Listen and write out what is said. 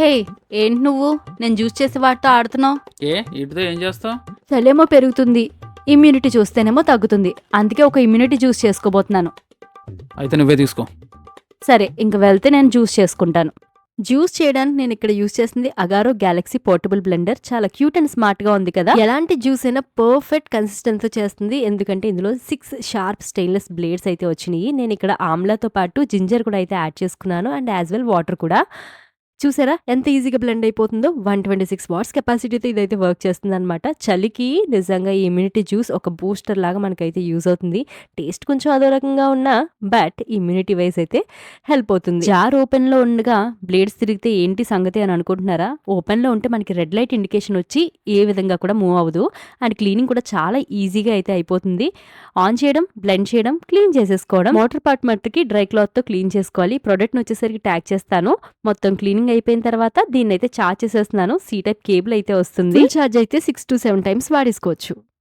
హే ఏంటి నువ్వు? నేను జ్యూస్ చేసే వాటితో ఆడుతున్నావు. ఏ వీటితో ఏం చేస్తావు? చలేమో పెరుగుతుంది. ఇమ్యూనిటీ చూస్తేనేమో తగ్గుతుంది. అందుకే ఒక ఇమ్యూనిటీ జ్యూస్ చేసుకోబోతున్నాను. అయితే నువ్వే తీసుకో. సరే ఇంక వెళ్తే నేను జ్యూస్ చేసుకుంటాను. జ్యూస్ చేయడానికి నేను ఇక్కడ యూస్ చేసింది అగారో గ్యాలక్సీ పోర్టబుల్ బ్లెండర్. చాలా క్యూట్ అండ్ స్మార్ట్గా ఉంది కదా. ఎలాంటి జ్యూస్ అయినా పర్ఫెక్ట్ కన్సిస్టెన్సీ చేస్తుంది. ఎందుకంటే ఇందులో సిక్స్ షార్ప్ స్టెయిన్లెస్ బ్లేడ్స్ అయితే వచ్చినాయి. నేను ఇక్కడ ఆమ్లాతో పాటు జింజర్ కూడా అయితే యాడ్ చేసుకున్నాను. అండ్ యాజ్ వెల్ వాటర్ కూడా. చూసారా ఎంత ఈజీగా బ్లెండ్ అయిపోతుందో? వన్ ట్వంటీ సిక్స్ వాట్స్ కెపాసిటీతో ఇదైతే వర్క్ చేస్తుంది అనమాట చలికి నిజంగా ఈ ఇమ్యూనిటీ జ్యూస్ ఒక బూస్టర్ లాగా మనకైతే యూజ్ అవుతుంది. టేస్ట్ కొంచెం అదో రకంగా ఉన్నా బట్ ఇమ్యూనిటీ వైజ్ అయితే హెల్ప్ అవుతుంది. జార్ ఓపెన్లో ఉండగా బ్లేడ్స్ తిరిగితే ఏంటి సంగతి అని అనుకుంటున్నారా? ఓపెన్లో ఉంటే మనకి రెడ్ లైట్ ఇండికేషన్ వచ్చి ఏ విధంగా కూడా మూవ్ అవ్వదు. అండ్ క్లీనింగ్ కూడా చాలా ఈజీగా అయితే అయిపోతుంది. ఆన్ చేయడం బ్లెండ్ చేయడం క్లీన్ చేసేసుకోవడం. వాటర్ పార్ట్ మట్టుకి డ్రై క్లాత్తో క్లీన్ చేసుకోవాలి. ప్రోడక్ట్ని వచ్చేసరికి ట్యాగ్ చేస్తాను. మొత్తం క్లీనింగ్ అయిపోయిన తర్వాత దీన్ని అయితే చార్జ్ చేసేస్తున్నాను సీ టైప్ కేబుల్ అయితే వస్తుంది. ఛార్జ్ అయితే సిక్స్ టు సెవెన్ టైమ్స్ వాడేసుకోవచ్చు.